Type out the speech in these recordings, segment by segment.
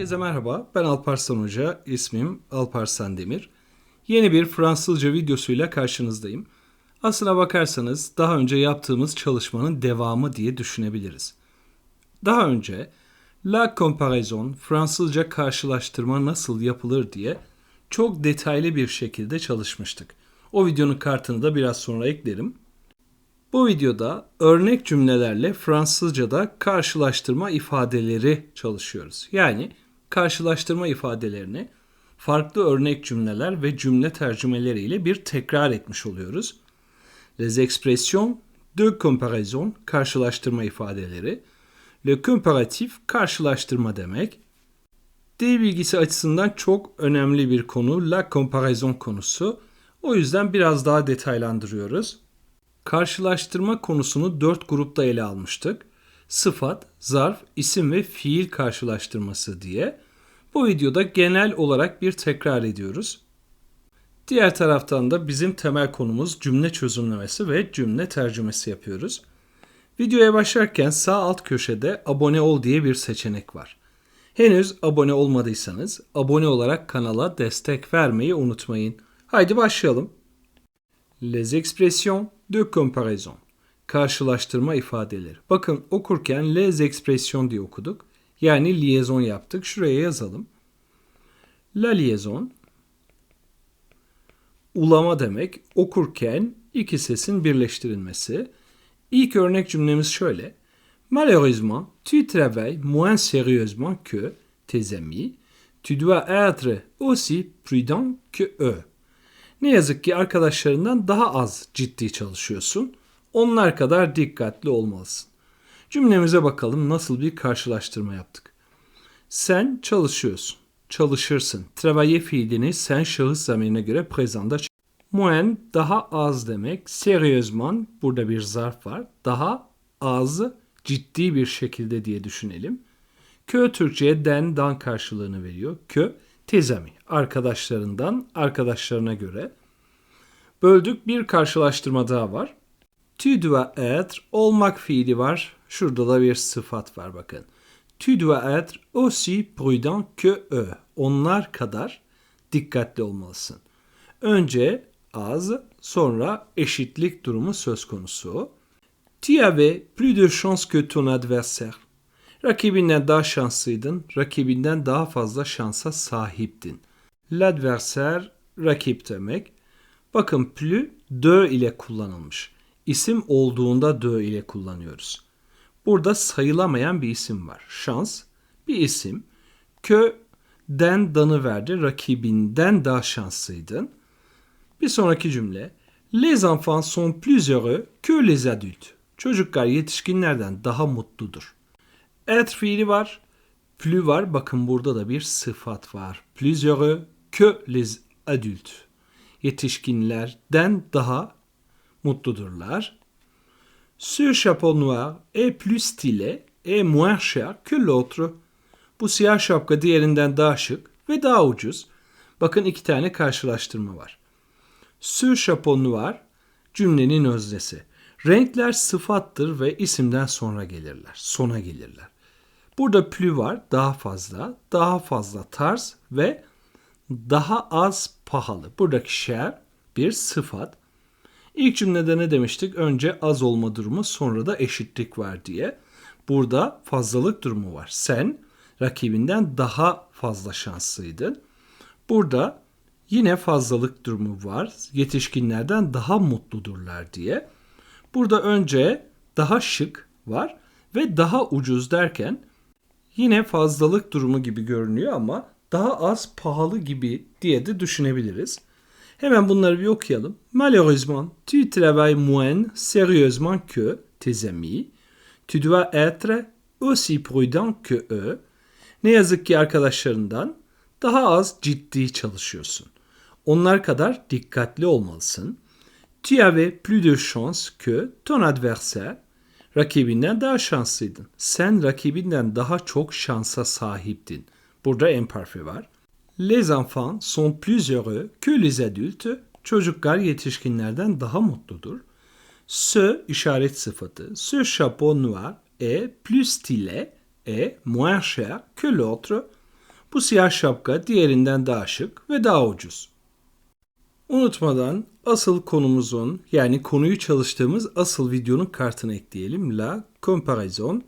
Herkese merhaba. Ben Alparslan Hoca. İsmim Alparslan Demir. Yeni bir Fransızca videosuyla karşınızdayım. Aslına bakarsanız daha önce yaptığımız çalışmanın devamı diye düşünebiliriz. Daha önce La comparaison, Fransızca karşılaştırma nasıl yapılır diye çok detaylı bir şekilde çalışmıştık. O videonun kartını da biraz sonra eklerim. Bu videoda örnek cümlelerle Fransızca'da karşılaştırma ifadeleri çalışıyoruz. Yani karşılaştırma ifadelerini farklı örnek cümleler ve cümle tercümeleriyle bir tekrar etmiş oluyoruz. Les expressions de comparaison karşılaştırma ifadeleri. Le comparatif karşılaştırma demek. Dil bilgisi açısından çok önemli bir konu la comparaison konusu. O yüzden biraz daha detaylandırıyoruz. Karşılaştırma konusunu dört grupta ele almıştık. Sıfat, zarf, isim ve fiil karşılaştırması diye. Bu videoda genel olarak bir tekrar ediyoruz. Diğer taraftan da bizim temel konumuz cümle çözümlemesi ve cümle tercümesi yapıyoruz. Videoya başlarken sağ alt köşede abone ol diye bir seçenek var. Henüz abone olmadıysanız abone olarak kanala destek vermeyi unutmayın. Haydi başlayalım. Les expressions de comparaison. Karşılaştırma ifadeleri. Bakın okurken les expressions diye okuduk. Yani liaison yaptık. Şuraya yazalım. La liaison ulama demek. Okurken iki sesin birleştirilmesi. İlk örnek cümlemiz şöyle. Malheureusement, tu travailles moins sérieusement que tes amis. Tu dois être aussi prudent que eux. Ne yazık ki arkadaşlarından daha az ciddi çalışıyorsun. Onlar kadar dikkatli olmalısın. Cümlemize bakalım nasıl bir karşılaştırma yaptık. Sen çalışıyorsun. Çalışırsın. Travailler fiilini sen şahıs zamirine göre prezanda Moins daha az demek. Sérieusement burada bir zarf var. Daha az ciddi bir şekilde diye düşünelim. Kö Türkçe'ye den dan karşılığını veriyor. Kö tezami arkadaşlarından arkadaşlarına göre. Böldük bir karşılaştırma daha var. Tu dois être olmak fiili var. Şurada da bir sıfat var bakın. Tu dois être aussi prudent que eux. Onlar kadar dikkatli olmalısın. Önce az, sonra eşitlik durumu söz konusu. Tu avais plus de chance que ton adversaire. Rakibinden daha şanslıydın, rakibinden daha fazla şansa sahiptin. L'adversaire rakip demek. Bakın plus de ile kullanılmış. İsim olduğunda de ile kullanıyoruz. Burada sayılamayan bir isim var. Şans bir isim. Kö den danı verdi. Rakibinden daha şanslıydın. Bir sonraki cümle. Les enfants sont plus heureux que les adultes. Çocuklar yetişkinlerden daha mutludur. Et fiili var. Plus var. Bakın burada da bir sıfat var. Plus heureux que les adultes. Yetişkinlerden daha mutludurlar. Ce chapeau noir est plus stylé et moins cher que l'autre. Bu siyah şapka diğerinden daha şık ve daha ucuz. Bakın iki tane karşılaştırma var. Ce chapeau noir cümlenin öznesi. Renkler sıfattır ve isimden sonra gelirler, sona gelirler. Burada plus var, daha fazla, daha fazla tarz ve daha az pahalı. Buradaki cher bir sıfat. İlk cümlede ne demiştik? Önce az olma durumu sonra da eşitlik var diye. Burada fazlalık durumu var. Sen rakibinden daha fazla şanslıydın. Burada yine fazlalık durumu var. Yetişkinlerden daha mutludurlar diye. Burada önce daha şık var ve daha ucuz derken yine fazlalık durumu gibi görünüyor ama daha az pahalı gibi diye de düşünebiliriz. Hemen bunları bir okuyalım. Malheureusement, tu travailles moins sérieusement que tes amis. Tu dois être aussi prudent que eux. Ne yazık ki arkadaşlarından daha az ciddi çalışıyorsun. Onlar kadar dikkatli olmalısın. Tu avais plus de chance que ton adversaire. Rakibinden daha şanslıydın. Sen rakibinden daha çok şansa sahiptin. Burada imparfait var. Les enfants sont plus heureux que les adultes. Çocuklar yetişkinlerden daha mutludur. Ce işaret sıfatı. Ce chapeau noir est plus stylé et moins cher que l'autre. Bu siyah şapka diğerinden daha şık ve daha ucuz. Unutmadan asıl konumuzun yani konuyu çalıştığımız asıl videonun kartını ekleyelim. La comparaison.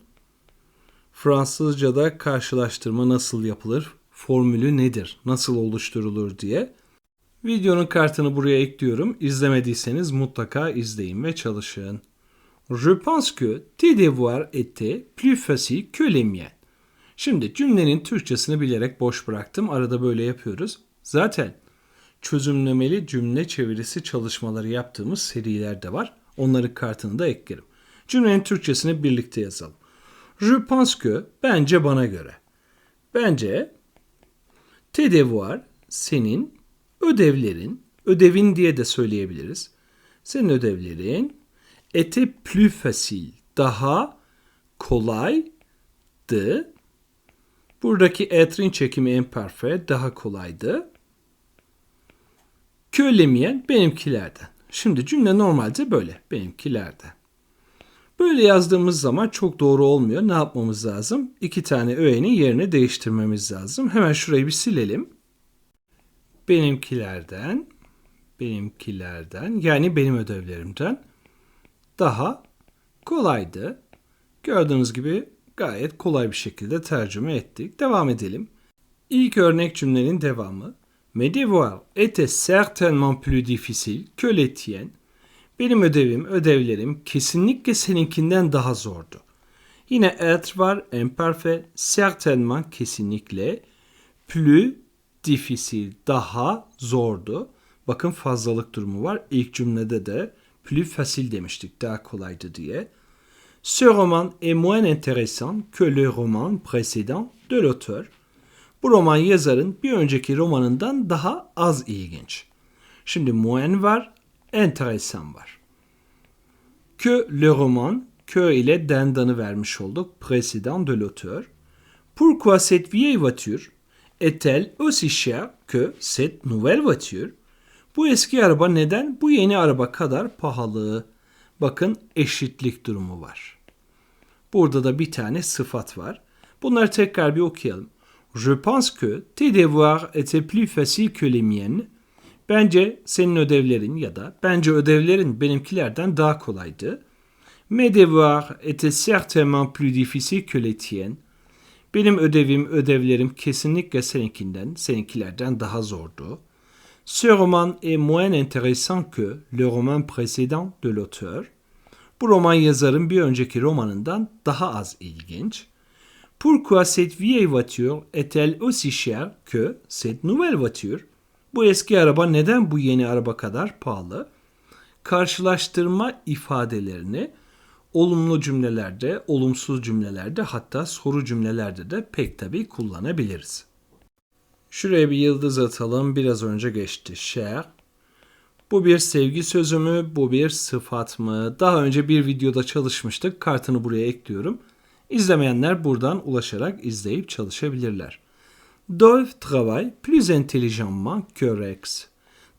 Fransızca'da karşılaştırma nasıl yapılır? Formülü nedir? Nasıl oluşturulur diye. Videonun kartını buraya ekliyorum. İzlemediyseniz mutlaka izleyin ve çalışın. Je pense que tes devoirs étaient plus faciles que les miens. Şimdi cümlenin Türkçesini bilerek boş bıraktım. Arada böyle yapıyoruz. Zaten çözümlemeli cümle çevirisi çalışmaları yaptığımız seriler de var. Onların kartını da eklerim. Cümlenin Türkçesini birlikte yazalım. Je pense que bence bana göre. Bence tes devoirs senin ödevlerin, ödevin diye de söyleyebiliriz. Senin ödevlerin était plus facile, daha kolaydı. Buradaki etrin çekimi imperfect daha kolaydı. Kölemeyen benimkilerden. Şimdi cümle normalde böyle. Benimkilerden. Böyle yazdığımız zaman çok doğru olmuyor. Ne yapmamız lazım? İki tane öğenin yerini değiştirmemiz lazım. Hemen şurayı bir silelim. Benimkilerden, benimkilerden yani benim ödevlerimden daha kolaydı. Gördüğünüz gibi gayet kolay bir şekilde tercüme ettik. Devam edelim. İlk örnek cümlenin devamı. Mes devoirs étaient certainement plus difficiles que les tiennes. Benim ödevim, ödevlerim kesinlikle seninkinden daha zordu. Yine être var, imperfect, certainement kesinlikle, plus difficile, daha zordu. Bakın fazlalık durumu var. İlk cümlede de plus facile demiştik, daha kolaydı diye. Ce roman est moins intéressant que le roman précédent de l'auteur. Bu roman yazarın bir önceki romanından daha az ilginç. Şimdi moins var, intéressant var. Que le roman, que ile dendanı vermiş olduk. Précédent de l'auteur. Pourquoi cette vieille voiture est-elle aussi chère que cette nouvelle voiture? Bu eski araba neden bu yeni araba kadar pahalı? Bakın eşitlik durumu var. Burada da bir tane sıfat var. Bunları tekrar bir okuyalım. Je pense que tes devoirs étaient plus faciles que les miennes. Bence senin ödevlerin ya da bence ödevlerin benimkilerden daha kolaydı. Mes devoirs étaient certainement plus difficiles que les tiennes. Benim ödevim, ödevlerim kesinlikle seninkinden, seninkilerden daha zordu. Ce roman est moins intéressant que le roman précédent de l'auteur. Bu roman yazarın bir önceki romanından daha az ilginç. Pourquoi cette vieille voiture est-elle aussi chère que cette nouvelle voiture? Bu eski araba neden bu yeni araba kadar pahalı? Karşılaştırma ifadelerini olumlu cümlelerde, olumsuz cümlelerde hatta soru cümlelerde de pek tabii kullanabiliriz. Şuraya bir yıldız atalım. Biraz önce geçti. Cher. Bu bir sevgi sözü mü? Bu bir sıfat mı? Daha önce bir videoda çalışmıştık. Kartını buraya ekliyorum. İzlemeyenler buradan ulaşarak izleyip çalışabilirler. Dolph travaille plus intelligemment que Rex.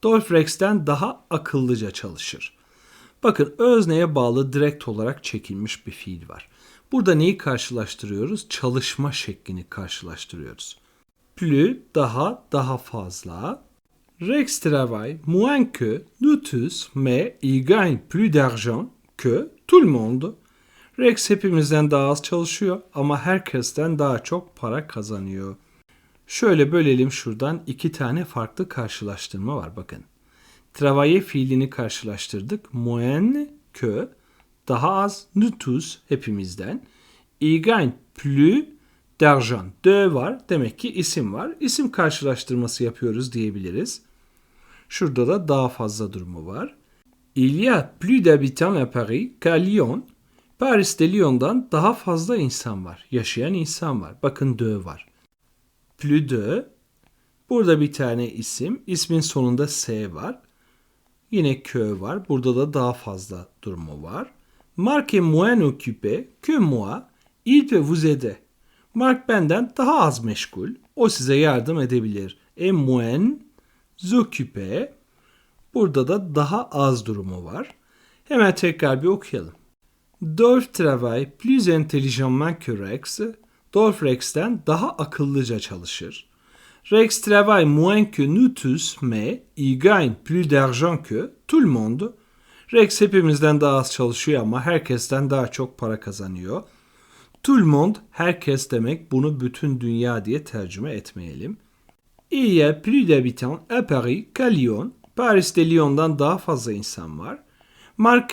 Dolph Rex'ten daha akıllıca çalışır. Bakın özneye bağlı direkt olarak çekilmiş bir fiil var. Burada neyi karşılaştırıyoruz? Çalışma şeklini karşılaştırıyoruz. Plus daha daha fazla. Rex travaille moins que nous tous, mais il gagne plus d'argent que tout le monde. Rex hepimizden daha az çalışıyor ama herkesten daha çok para kazanıyor. Şöyle bölelim şuradan iki tane farklı karşılaştırma var bakın. Travailler fiilini karşılaştırdık. Moins que daha az nous tous hepimizden. Il gagne plus d'argent. De var. Demek ki isim var. İsim karşılaştırması yapıyoruz diyebiliriz. Şurada da daha fazla durumu var. Il y a plus d'habitants à Paris qu'à Lyon. Paris'te Lyon'dan daha fazla insan var. Yaşayan insan var. Bakın de var. Plus de. Burada bir tane isim. İsmin sonunda S var. Yine que var. Burada da daha fazla durumu var. Mark est moins occupé que moi. Il peut vous aider. Mark benden daha az meşgul. O size yardım edebilir. E moins occupé. Burada da daha az durumu var. Hemen tekrar bir okuyalım. Dolph travaille plus intelligemment que Rex. Dolph Rex'ten daha akıllıca çalışır. Rex travaille moins que nous tous, mais il gagne plus d'argent que tout le monde. Rex hepimizden daha az çalışıyor ama herkesten daha çok para kazanıyor. Tout le monde, herkes demek bunu bütün dünya diye tercüme etmeyelim. Il y a plus d'habitants à Paris qu'à Lyon. Paris'te Lyon'dan daha fazla insan var.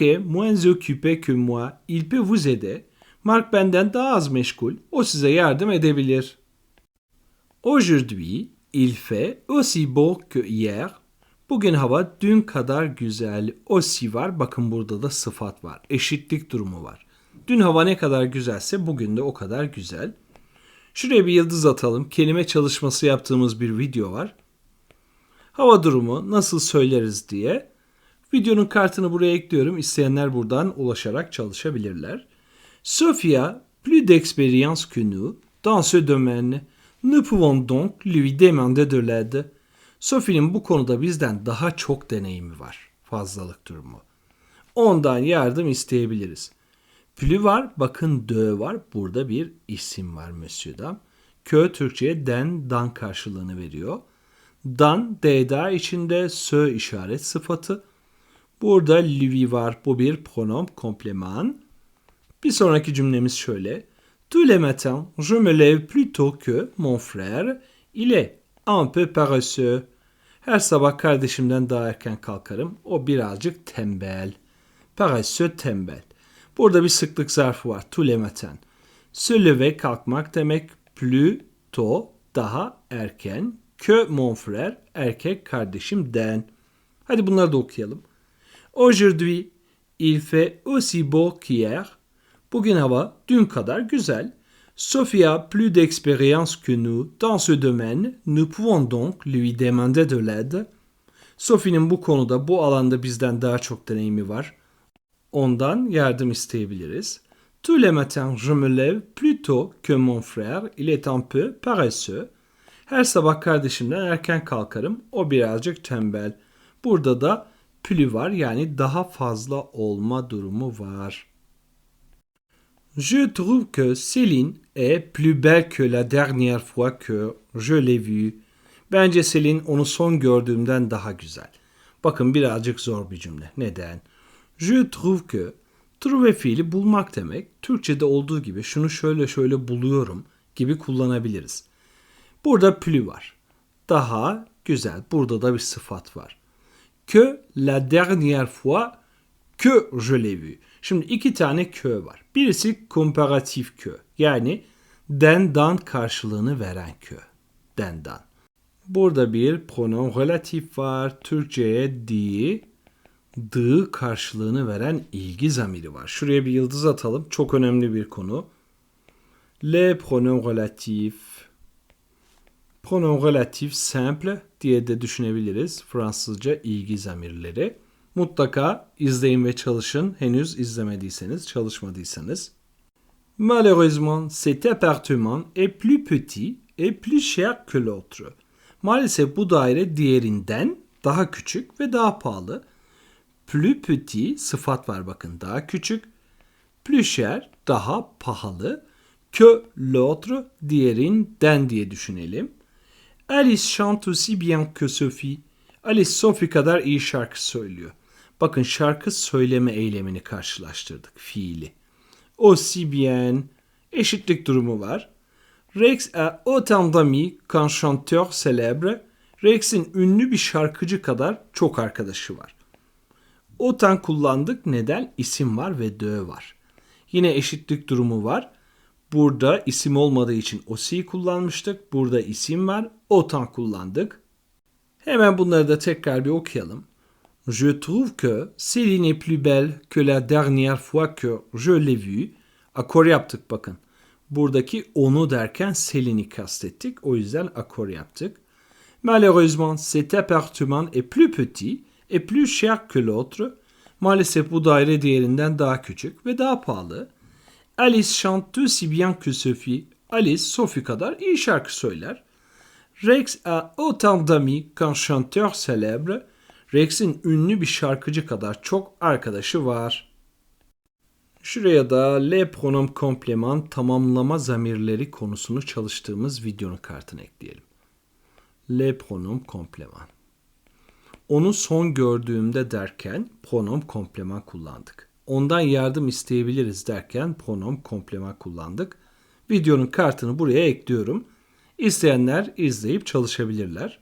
Est moins occupé que moi. Il peut vous aider. Mark benden daha az meşgul. O size yardım edebilir. Aujourd'hui, il fait aussi beau que hier. Bugün hava dün kadar güzel. Aussi var. Bakın burada da sıfat var. Eşitlik durumu var. Dün hava ne kadar güzelse bugün de o kadar güzel. Şuraya bir yıldız atalım. Kelime çalışması yaptığımız bir video var. Hava durumu nasıl söyleriz diye. Videonun kartını buraya ekliyorum. İsteyenler buradan ulaşarak çalışabilirler. Sophia, plus d'expérience que nous dans ce domaine. Nous pouvons donc lui demander de l'aide. Sophie'nin bu konuda bizden daha çok deneyimi var. Fazlalık durumu. Ondan yardım isteyebiliriz. Plus var, bakın de var. Burada bir isim var Monsieur'da. Kö Türkçe'ye den, dan karşılığını veriyor. Dan, d'da içinde sö işaret sıfatı. Burada lui var. Bu bir pronom kompleman. Bir sonraki cümlemiz şöyle. Tous les matins, je me lève plus tôt que mon frère. Il est un peu paresseux. Her sabah kardeşimden daha erken kalkarım. O birazcık tembel. Paresseux tembel. Burada bir sıklık zarfı var. Tous les matins. Se lever kalkmak demek. Plus tôt daha erken. Que mon frère erkek kardeşimden. Hadi bunları da okuyalım. Aujourd'hui, il fait aussi beau qu'hier. Bugün hava dün kadar güzel. Sophie plus d'expérience que nous dans ce domaine. Nous pouvons donc lui demander de l'aide. Sophie'nin bu konuda, bu alanda bizden daha çok deneyimi var. Ondan yardım isteyebiliriz. Tous les matins, je me lève plus tôt que mon frère. Il est un peu paresseux. Her sabah kardeşimden erken kalkarım. O birazcık tembel. Burada da plus var yani daha fazla olma durumu var. Je trouve que Céline est plus belle que la dernière fois que je l'ai vue. Bence Selin onu son gördüğümden daha güzel. Bakın birazcık zor bir cümle. Neden? Je trouve que trouve fiili bulmak demek. Türkçede olduğu gibi şunu şöyle şöyle buluyorum gibi kullanabiliriz. Burada plus var. Daha güzel. Burada da bir sıfat var. Que la dernière fois que je l'ai vu. Şimdi iki tane kö var. Birisi komparatif kö. Yani den dan karşılığını veren kö. Den dan. Burada bir pronom relatif var. Türkçe'ye di, dı karşılığını veren ilgi zamiri var. Şuraya bir yıldız atalım. Çok önemli bir konu. Le pronom relatif. Pronom relatif simple diye de düşünebiliriz. Fransızca ilgi zamirleri. Mutlaka izleyin ve çalışın. Henüz izlemediyseniz, çalışmadıysanız. Malheureusement, cet appartement est plus petit et plus cher que l'autre. Maalesef bu daire diğerinden daha küçük ve daha pahalı. Plus petit sıfat var bakın daha küçük. Plus cher daha pahalı. Que l'autre diğerinden diye düşünelim. Alice chante aussi bien que Sophie. Alice Sophie kadar iyi şarkı söylüyor. Bakın şarkı söyleme eylemini karşılaştırdık fiili. Aussi bien eşitlik durumu var. Rex a autant d'amis qu'un chanteur célèbre. Rex'in ünlü bir şarkıcı kadar çok arkadaşı var. Autant kullandık. Neden? İsim var ve de var. Yine eşitlik durumu var. Burada isim olmadığı için aussi kullanmıştık. Burada isim var. Autant kullandık. Hemen bunları da tekrar bir okuyalım. Je trouve que Céline est plus belle que la dernière fois que je l'ai vue. Akor yaptık bakın. Buradaki onu derken Celine'i kastettik. O yüzden akor yaptık. Malheureusement, cet appartement est plus petit et plus cher que l'autre. Maalesef bu daire diğerinden daha küçük ve daha pahalı. Alice chante aussi bien que Sophie. Alice, Sophie kadar iyi şarkı söyler. Rex a autant d'amis qu'un chanteur célèbre. Rex'in ünlü bir şarkıcı kadar çok arkadaşı var. Şuraya da le pronom kompleman tamamlama zamirleri konusunu çalıştığımız videonun kartını ekleyelim. le pronom complément. Onu son gördüğümde derken pronom complément kullandık. Ondan yardım isteyebiliriz derken pronom complément kullandık. Videonun kartını buraya ekliyorum. İsteyenler izleyip çalışabilirler.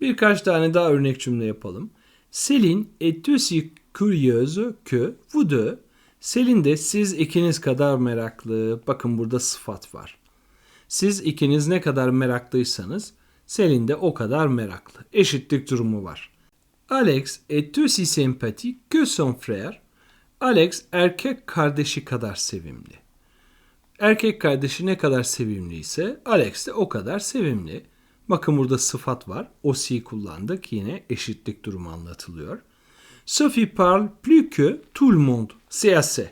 Birkaç tane daha örnek cümle yapalım. Selin est aussi curieuse que vous deux. Selin de siz ikiniz kadar meraklı. Bakın burada sıfat var. Siz ikiniz ne kadar meraklıysanız Selin de o kadar meraklı. Eşitlik durumu var. Alex est aussi sympathique que son frère. Alex erkek kardeşi kadar sevimli. Erkek kardeşi ne kadar sevimli ise Alex de o kadar sevimli. Bakın burada sıfat var. Aussi kullandık. Yine eşitlik durumu anlatılıyor. Sophie parle plus que tout le monde. C'est.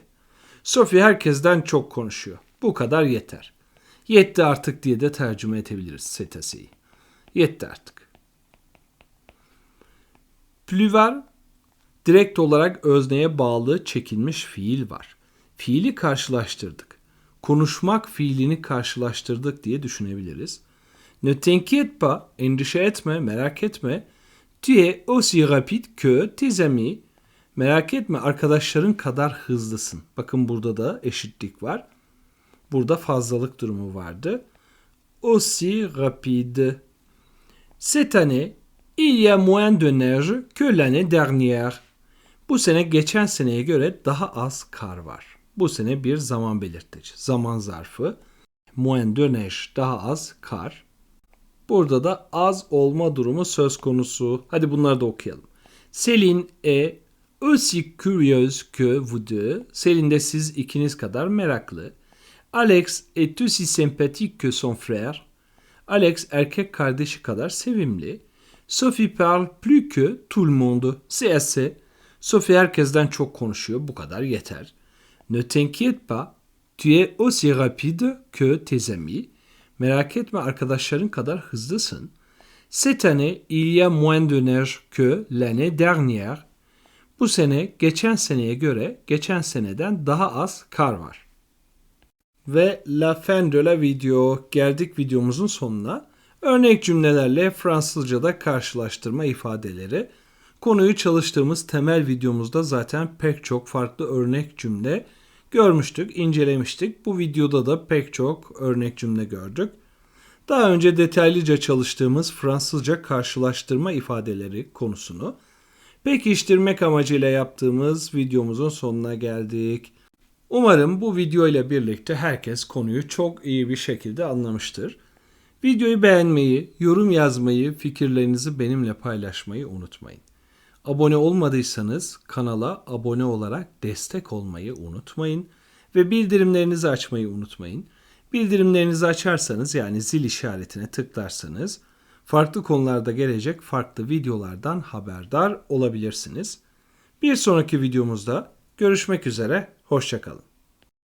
Sophie herkesten çok konuşuyor. Bu kadar yeter. Yetti artık diye de tercüme edebiliriz assez. Yetti artık. Plus var. Direkt olarak özneye bağlı çekilmiş fiil var. Fiili karşılaştırdık. Konuşmak fiilini karşılaştırdık diye düşünebiliriz. Ne t'inquiète pas, endişe etme, merak etme. Tu es aussi rapide que tes amis. Merak etme, arkadaşların kadar hızlısın. Bakın burada da eşitlik var. Burada fazlalık durumu vardı. Aussi rapide. Cette année, il y a moins de neige que l'année dernière. Bu sene geçen seneye göre daha az kar var. Bu sene bir zaman belirtici. Zaman zarfı. Moins de neige daha az kar. Burada da az olma durumu söz konusu. Hadi bunları da okuyalım. Selin est aussi curieuse que vous deux. Selin de siz ikiniz kadar meraklı. Alex est aussi sympathique que son frère. Alex erkek kardeşi kadar sevimli. Sophie parle plus que tout le monde. C'est assez. Sophie herkesten çok konuşuyor. Bu kadar yeter. Ne t'inquiète pas. Tu es aussi rapide que tes amis. Merak etme arkadaşların kadar hızlısın. Cette année, il y a moins de neige que l'année dernière. Bu sene geçen seneye göre geçen seneden daha az kar var. Ve la fin de la video. Geldik videomuzun sonuna. Örnek cümlelerle Fransızca'da karşılaştırma ifadeleri. Konuyu çalıştığımız temel videomuzda zaten pek çok farklı örnek cümle görmüştük, incelemiştik. Bu videoda da pek çok örnek cümle gördük. Daha önce detaylıca çalıştığımız Fransızca karşılaştırma ifadeleri konusunu pekiştirmek amacıyla yaptığımız videomuzun sonuna geldik. Umarım bu video ile birlikte herkes konuyu çok iyi bir şekilde anlamıştır. Videoyu beğenmeyi, yorum yazmayı, fikirlerinizi benimle paylaşmayı unutmayın. Abone olmadıysanız kanala abone olarak destek olmayı unutmayın ve bildirimlerinizi açmayı unutmayın. Bildirimlerinizi açarsanız yani zil işaretine tıklarsanız farklı konularda gelecek farklı videolardan haberdar olabilirsiniz. Bir sonraki videomuzda görüşmek üzere, hoşçakalın.